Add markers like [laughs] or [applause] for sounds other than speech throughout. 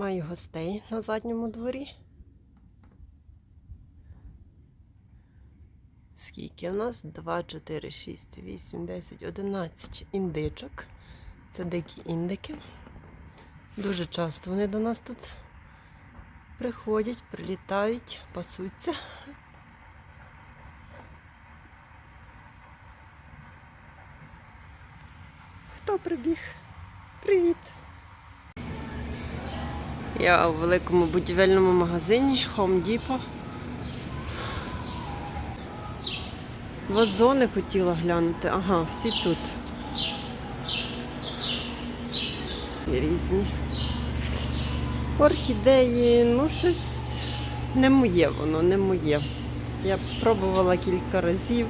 Маю гостей на задньому дворі. Скільки у нас? 2, 4, 6, 8, 10, 11 індичок. Це дикі індики. Дуже часто вони до нас тут приходять, прилітають, пасуться. Хто прибіг? Привіт! Я у великому будівельному магазині Home Depot. Вазони хотіла глянути. Ага, всі тут. І Різні. Орхідеї, ну щось не моє воно, не моє. Я пробувала кілька разів.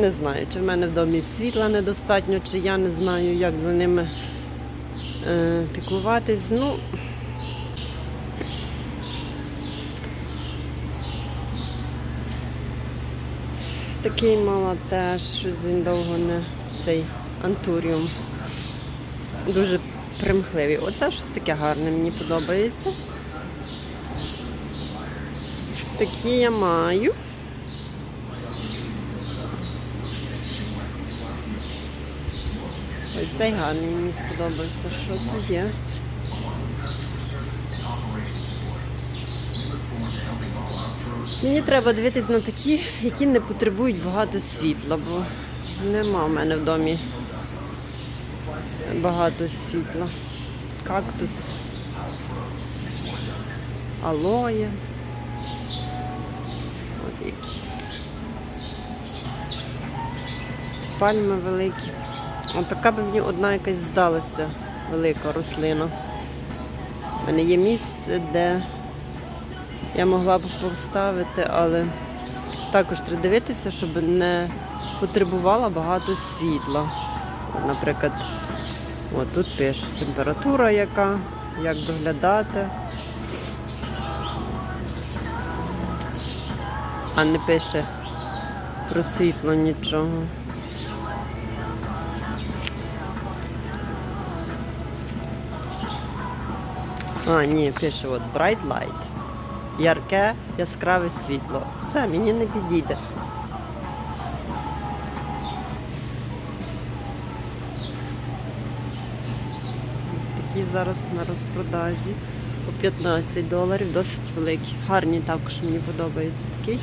Не знаю, чи в мене в домі світла недостатньо, чи я не знаю, як за ними піклуватись. Ну, такий мала теж, щось він довго не цей антуріум. Дуже примхливий. Оце щось таке гарне, мені подобається. Такі я маю. Цей гарний мені сподобався. Що тут є? Мені треба дивитись на такі, які не потребують багато світла, бо нема в мене в домі багато світла. Кактус, алоє. От які. Пальми великі. От така б мені одна якась здалася велика рослина. У мене є місце, де я могла б поставити, але також треба дивитися, щоб не потребувала багато світла. Наприклад, от тут пише температура яка, як доглядати. А не пише про світло нічого. А, ні, пише от Bright Light. Ярке, яскраве світло. Все, мені не підійде. Такі зараз на розпродажі по 15 доларів, досить великі. Гарні також мені подобається такий.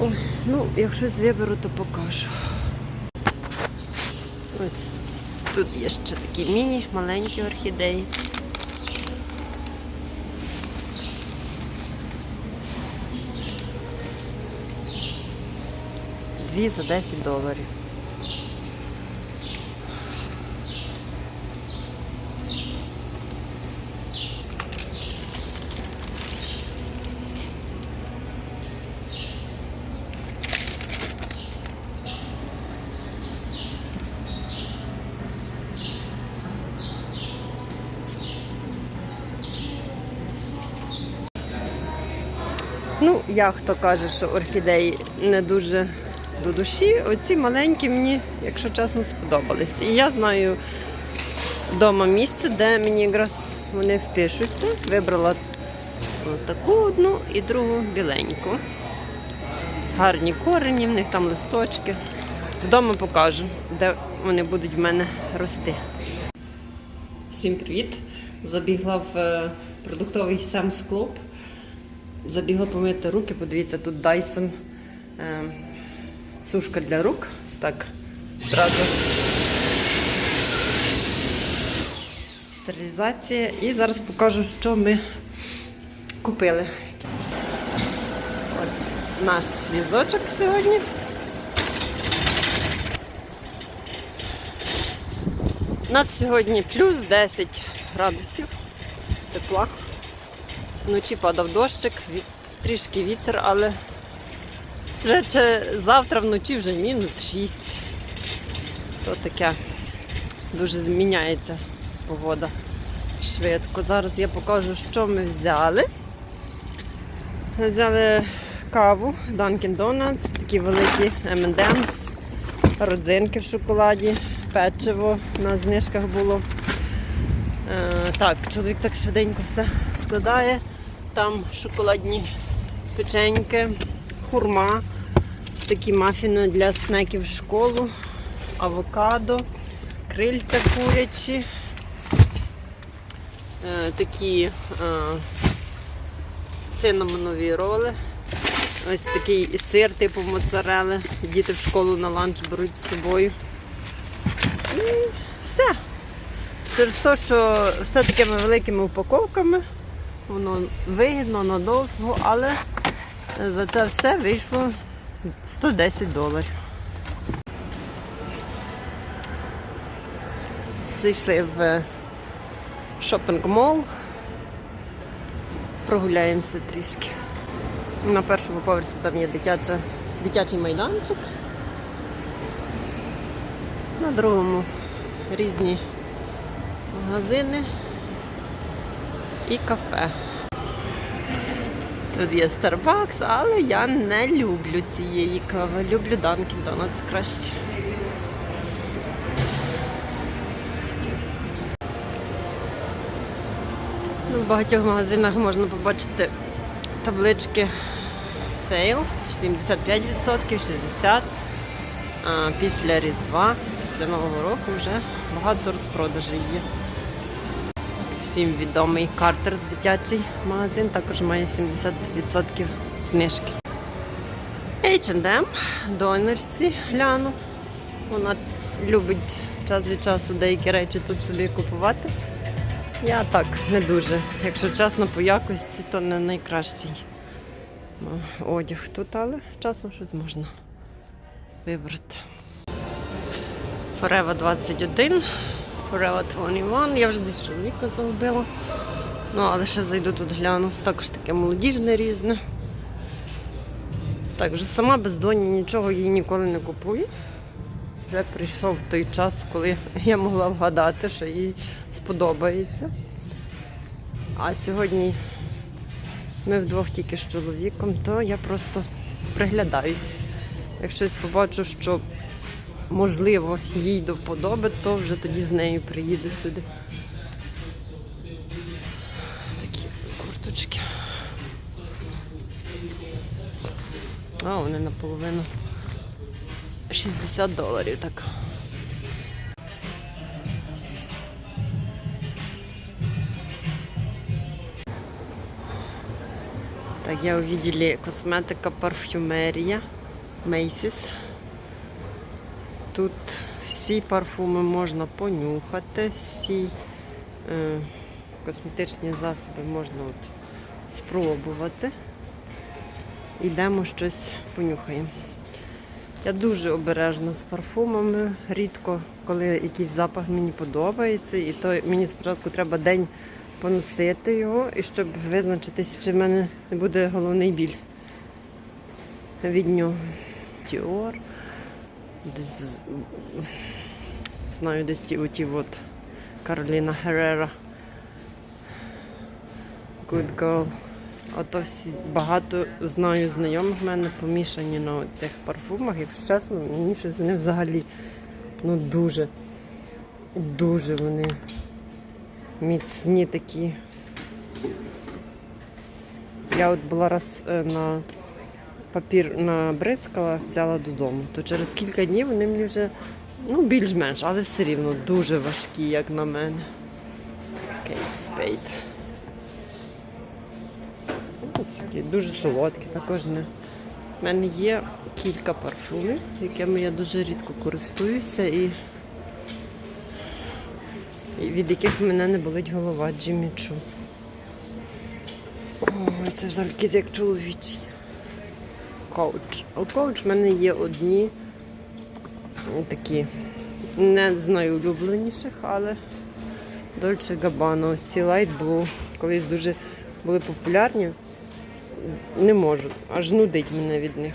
Ой, ну, якщо виберу, то покажу. Ось тут є ще такі міні, маленькі орхідеї. Дві за 10 доларів. Ну, я хто каже, що орхідеї не дуже до душі. Оці маленькі мені, якщо чесно, сподобались. І я знаю вдома місце, де мені якраз вони впишуться. Вибрала таку одну і другу біленьку. Гарні корені, в них там листочки. Вдома покажу, де вони будуть в мене рости. Всім привіт! Забігла в е, продуктовий Sam's Club. Забігла помити руки, подивіться, тут Dyson е, сушка для рук. Так, зразу стерилізація. І зараз покажу, що ми купили. От наш візочок сьогодні. У нас сьогодні плюс 10 градусів тепла. Вночі падав дощик, трішки вітер, але вже завтра вночі вже мінус 6. То таке дуже зміняється погода швидко. Зараз я покажу, що ми взяли. Взяли каву Dunkin' Donuts, такі великі M&M's родзинки в шоколаді, печиво на знижках було. Е, так, чоловік так швиденько все складає. Там шоколадні печеньки, хурма, такі мафіни для снеків в школу, авокадо, крильця курячі, е, такі е, цинамонові роли. Ось такий сир типу моцарели. Діти в школу на ланч беруть з собою. І все. Через те, що все такими великими упаковками, воно вигідно надовго, але за це все вийшло 110 доларів. Зайшли в шопінг-мол, прогуляємося трішки. На першому поверсі там є дитяча, дитячий майданчик. На другому різні магазини і кафе. Тут є Starbucks, але я не люблю цієї кави. Люблю Dunkin Donuts краще. Ну, в багатьох магазинах можна побачити таблички сейл 75%, 60%. А після Різдва, після Нового року вже багато розпродажей є. Всім відомий Картерс дитячий магазин також має 70% знижки. H&M, донорці гляну. Вона любить час від часу деякі речі тут собі купувати. Я так не дуже. Якщо чесно, по якості, то не найкращий ну, одяг тут, але часом щось можна вибрати. Forever 21, Forever 21. Я вже десь чоловіка загубила. Ну, але ще зайду тут гляну. Також таке молодіжне різне. Так, вже сама без доні нічого їй ніколи не купую. Вже прийшов той час, коли я могла вгадати, що їй сподобається. А сьогодні ми вдвох тільки з чоловіком, то я просто приглядаюсь. Як щось побачу, що можливо їй до вподоби, то вже тоді з нею приїде сюди. Такі курточки. А, вони наполовину 60 доларів так. Так, я у відділі косметика, парфюмерія, Macy's. Тут всі парфуми можна понюхати, всі е, косметичні засоби можна от спробувати. Йдемо щось понюхаємо. Я дуже обережна з парфумами. Рідко, коли якийсь запах мені подобається, і то мені спочатку треба день поносити його, і щоб визначитись, чи в мене не буде головний біль від нього. Dior. Десь, знаю, десь ті оті от Кароліна Герера. Good girl. Ото всі багато знаю знайомих в мене помішані на цих парфумах. Якщо чесно, мені щось вони взагалі ну дуже, дуже вони міцні такі. Я от була раз е, на папір набризкала, взяла додому, то через кілька днів вони мені вже ну, більш-менш, але все рівно дуже важкі, як на мене. Kate Spade. Такі дуже солодкі, також не. У мене є кілька парфумів, якими я дуже рідко користуюся і, від яких в мене не болить голова Джиммі Чу. Ой, це взагалі як чоловічий. Коуч. У коуч в мене є одні такі не з найулюбленіших, але Dolce Gabbana, ось ці Light Blue, колись дуже були популярні. Не можу, аж нудить мене від них.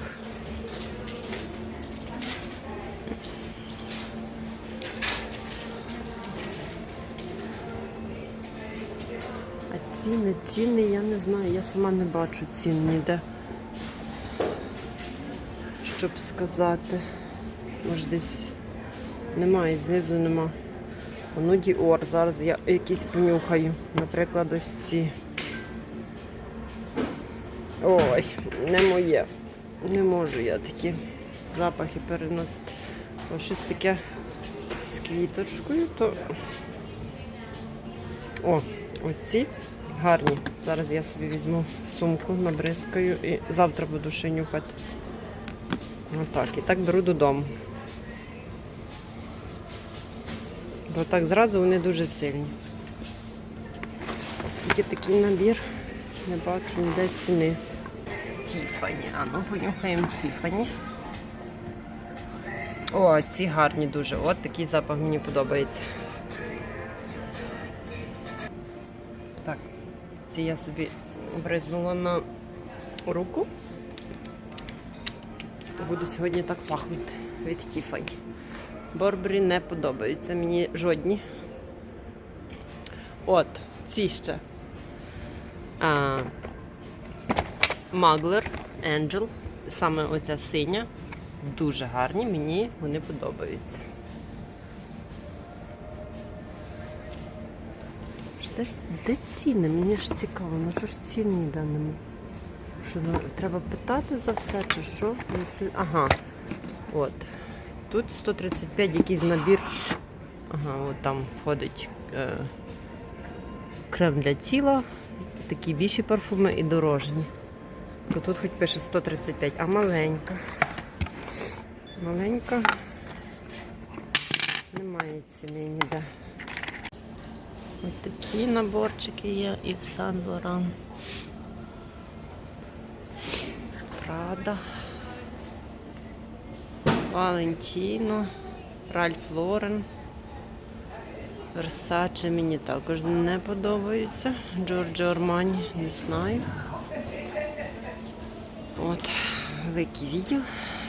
А ціни, ціни, я не знаю, я сама не бачу цін ніде. Щоб сказати. Може десь немає, знизу нема. Ну, Діор. Зараз я якісь понюхаю. Наприклад, ось ці. Ой, не моє. Не можу я такі запахи переносити. Ось щось таке з квіточкою, то. О, оці гарні. Зараз я собі візьму сумку, набризкаю і завтра буду ще нюхати. Отак. І так беру додому. Бо так зразу вони дуже сильні. Оскільки такий набір, не бачу ніде ціни. Тіфані. А ну понюхаємо Тіфані. О, ці гарні дуже. От такий запах мені подобається. Так, ці я собі бризнула на руку. Буду сьогодні так пахнути від Тіфані. Борбері не подобаються мені жодні. От, ці ще. Маглер, Angel, саме оця синя. Дуже гарні, мені вони подобаються. Де ціни? Мені ж цікаво, ну що ж ціни нема? Що ну, треба питати за все чи що? Ну, Ага. От. Тут 135 якийсь набір. Ага, от там входить е, крем для тіла, такі більші парфуми і дорожні. Тут хоч пише 135, а маленька. Маленька. Немає ціни ніде. Ось такі наборчики є і в Сан Лоран. Прада. Валентіно, Ральф Лорен. Версаче мені також не подобаються. Джорджо Армані, не знаю. От, великий відділ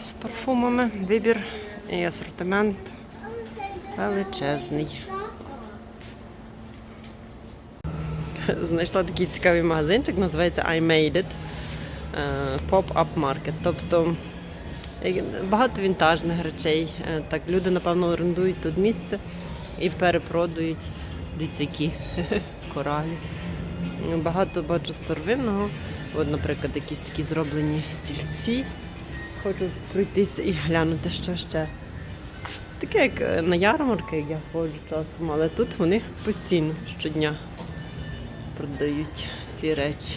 з парфумами. Вибір і асортимент величезний. Знайшла такий цікавий магазинчик, називається I Made It. Е, Pop-up Market. Тобто е, багато вінтажних речей. Е, Так, люди, напевно, орендують тут місце і перепродають дивіться, [laughs] коралі. Багато бачу старовинного. От, наприклад, якісь такі зроблені стільці. Хочу пройтися і глянути, що ще. Таке, як е, на ярмарки, як я ходжу часом, але тут вони постійно щодня продають ці речі.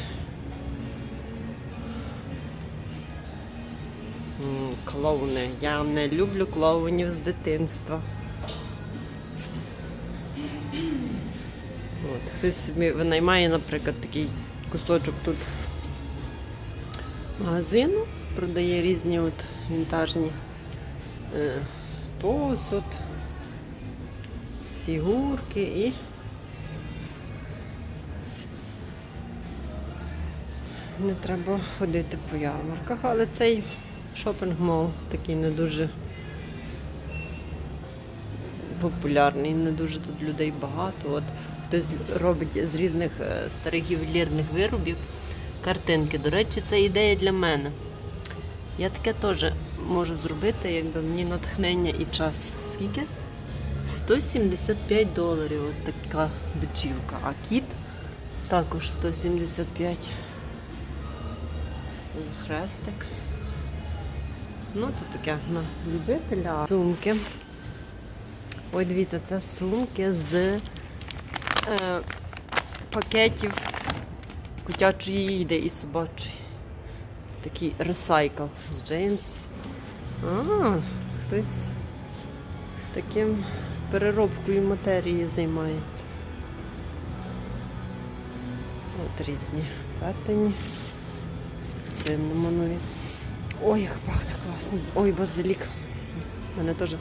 Клоуни. Я не люблю клоунів з дитинства. От, хтось собі винаймає, наприклад, такий кусочок тут магазину, продає різні от вінтажні е, посуд, фігурки і не треба ходити по ярмарках, але цей шопінг-мол такий не дуже популярний, не дуже тут людей багато. От хтось робить з різних е, старих ювелірних виробів картинки. До речі, це ідея для мене. Я таке теж можу зробити, якби мені натхнення і час. Скільки? 175 доларів от така бичівка. А кіт також 175. Хрестик. Ну, це таке на любителя. Сумки. Ой, дивіться, це сумки з е, пакетів котячої їди і собачої. Такий ресайкл з джинс. А, хтось таким переробкою матерії займається. От різні плетені. Цим нові. Ой, як пахне класно. Ой, базилік. У мене теж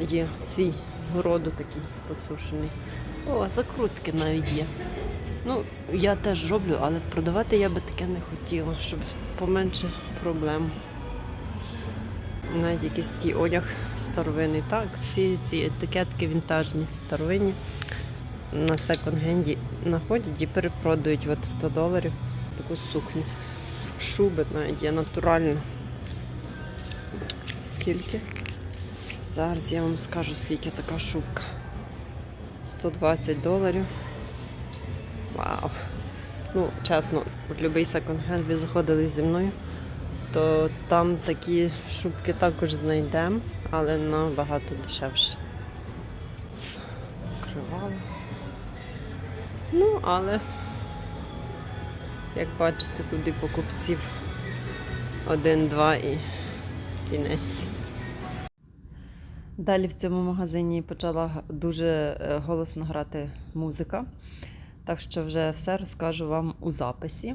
є свій з городу такий посушений. О, закрутки навіть є. Ну, я теж роблю, але продавати я би таке не хотіла, щоб поменше проблем. Навіть якийсь такий одяг старовинний. Так, всі ці етикетки вінтажні, старовинні на секонд-генді знаходять і перепродають от 100 доларів таку сукню. Шуби навіть є натуральна. скільки. Зараз я вам скажу, скільки така шубка. 120 доларів. Вау! Ну, чесно, в будь-який секонд-хенд ви заходили зі мною, то там такі шубки також знайдемо, але набагато дешевше. Кривало. Ну, але, як бачите, туди покупців один-два і кінець. Далі в цьому магазині почала дуже е, голосно грати музика. Так що вже все розкажу вам у записі.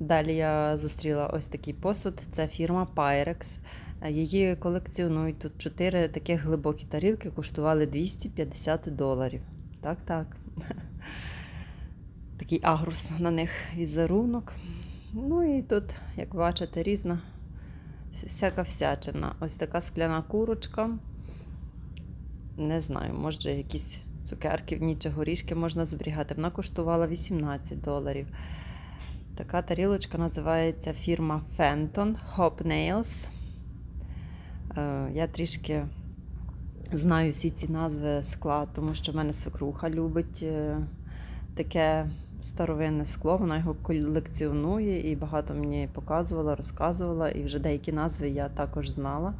Далі я зустріла ось такий посуд. Це фірма Pyrex. Її колекціонують тут чотири таких глибокі тарілки, коштували 250 доларів. Так, так. Такий агрус на них візерунок. Ну і тут, як бачите, різна всяка всячина. Ось така скляна курочка. Не знаю, може якісь цукерки в чи горішки можна зберігати. Вона коштувала 18 доларів. Така тарілочка називається фірма Fenton Hop Nails. Е, Я трішки знаю всі ці назви скла, тому що в мене свекруха любить е, таке старовинне скло. Вона його колекціонує і багато мені показувала, розказувала, і вже деякі назви я також знала.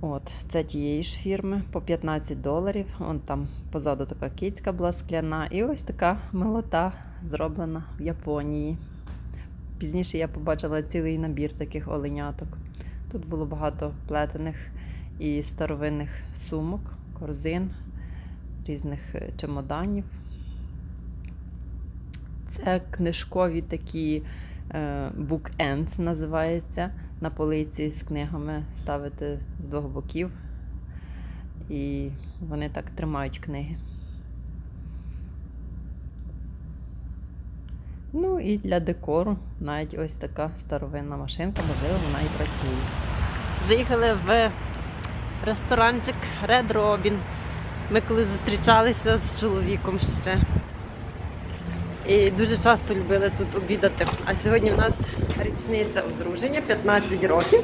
От, це тієї ж фірми по 15 доларів. Вон там позаду така кицька була скляна. І ось така милота зроблена в Японії. Пізніше я побачила цілий набір таких оленяток. Тут було багато плетених і старовинних сумок, корзин, різних е, чемоданів. Це книжкові такі е, bookends називається. На полиці з книгами ставити з двох боків. І вони так тримають книги. Ну і для декору навіть ось така старовинна машинка, можливо, вона і працює. Заїхали в ресторанчик Red Robin. Ми коли зустрічалися з чоловіком ще. І дуже часто любили тут обідати. А сьогодні в нас річниця одруження 15 років,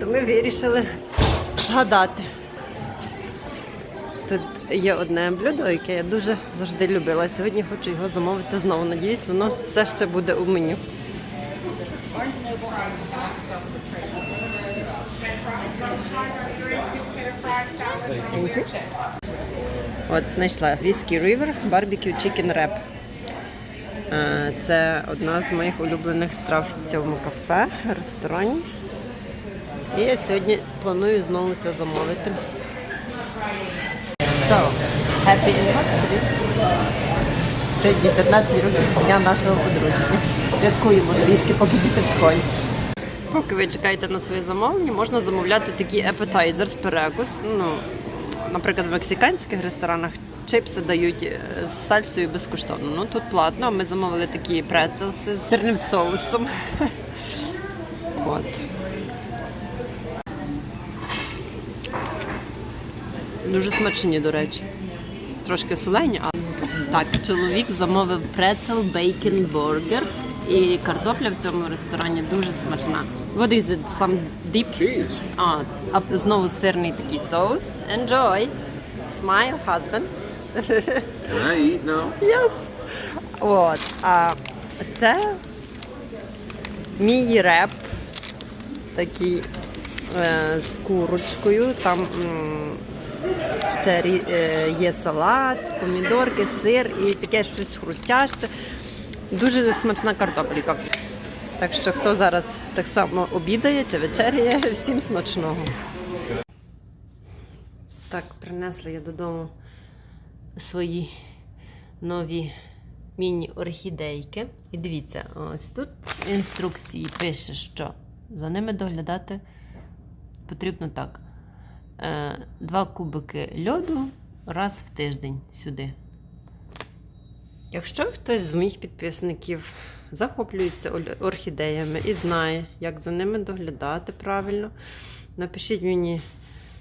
то ми вирішили згадати. Тут є одне блюдо, яке я дуже завжди любила. Сьогодні хочу його замовити знову. Надіюсь, воно все ще буде у меню. От знайшла Whiskey River Barbecue Chicken Wrap. Е, Це одна з моїх улюблених страв в цьому кафе, ресторані. І я сьогодні планую знову це замовити. So, happy anniversary! Сьогодні 15 років дня нашого одруження. Святкуємо трішки, поки діти в школі. Поки ви чекаєте на своє замовлення, можна замовляти такі appetizers, перекус. Ну, наприклад, в мексиканських ресторанах чипси дають е, з сальсою безкоштовно. Ну тут платно. Ми замовили такі прецелси з сирним соусом. [laughs] От. Дуже смачні, до речі. Трошки солені, а так, чоловік замовив прецел бейкен бургер. І картопля в цьому ресторані дуже смачна. What is it? Some deep? Cheese. А, а знову сирний такий соус. Enjoy. Smile, husband. Can I eat now? Yes. От. А це мій реп. Такий е, з курочкою. Там м, ще рі- е, є салат, помідорки, сир і таке щось хрустяще. Дуже смачна картопелька. Так що хто зараз так само обідає чи вечеряє, всім смачного. Так, принесла я додому свої нові міні-орхідейки. І дивіться, ось тут в інструкції пише, що за ними доглядати потрібно так. Е, Два кубики льоду раз в тиждень сюди. Якщо хтось з моїх підписників захоплюється орхідеями і знає, як за ними доглядати правильно, напишіть мені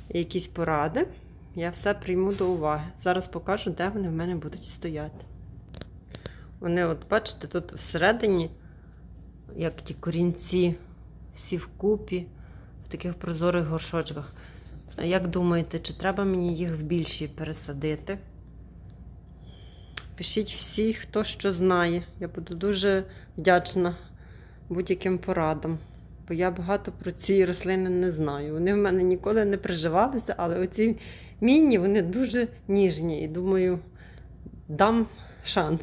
якісь поради. Я все прийму до уваги. Зараз покажу, де вони в мене будуть стояти. Вони, от бачите, тут всередині, як ті корінці, всі вкупі, в таких прозорих горшочках. Як думаєте, чи треба мені їх в більші пересадити? Пишіть всі, хто що знає. Я буду дуже вдячна будь-яким порадам. Бо я багато про ці рослини не знаю. Вони в мене ніколи не приживалися, але оці міні вони дуже ніжні. І думаю, дам шанс.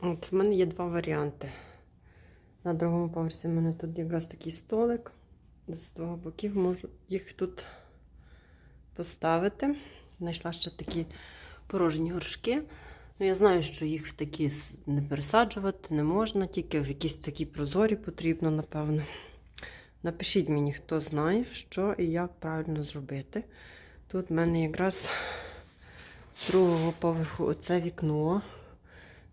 От в мене є два варіанти. На другому поверсі в мене тут якраз такий столик. З двох боків можу їх тут поставити. Знайшла ще такі порожні горшки. Ну, я знаю, що їх в такі не пересаджувати не можна, тільки в якісь такі прозорі потрібно, напевно. Напишіть мені, хто знає, що і як правильно зробити. Тут в мене якраз з другого поверху оце вікно.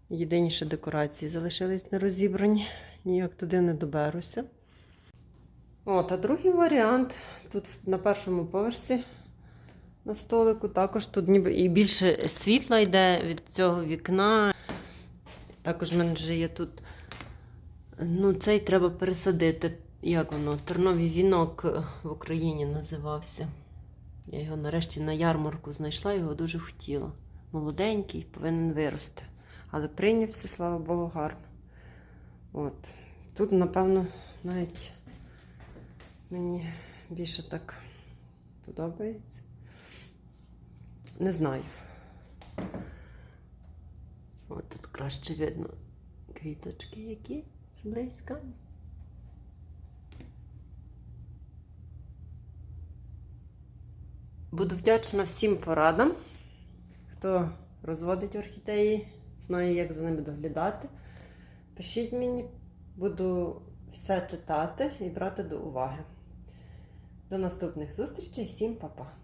Єдині ще декорації залишились не розібрані, ніяк туди не доберуся. О, та другий варіант. Тут на першому поверсі на столику також тут ніби і більше світла йде від цього вікна. Також в мене вже є тут. Ну, цей треба пересадити. Як воно? Терновий вінок в Україні називався. Я його нарешті на ярмарку знайшла, його дуже хотіла. Молоденький, повинен вирости. Але прийнявся, слава Богу, гарно. От. Тут, напевно, навіть мені більше так подобається. Не знаю. От тут краще видно квіточки які зблизька. Буду вдячна всім порадам, хто розводить орхідеї, знає, як за ними доглядати. Пишіть мені, буду все читати і брати до уваги. До наступних зустрічей, всім па-па!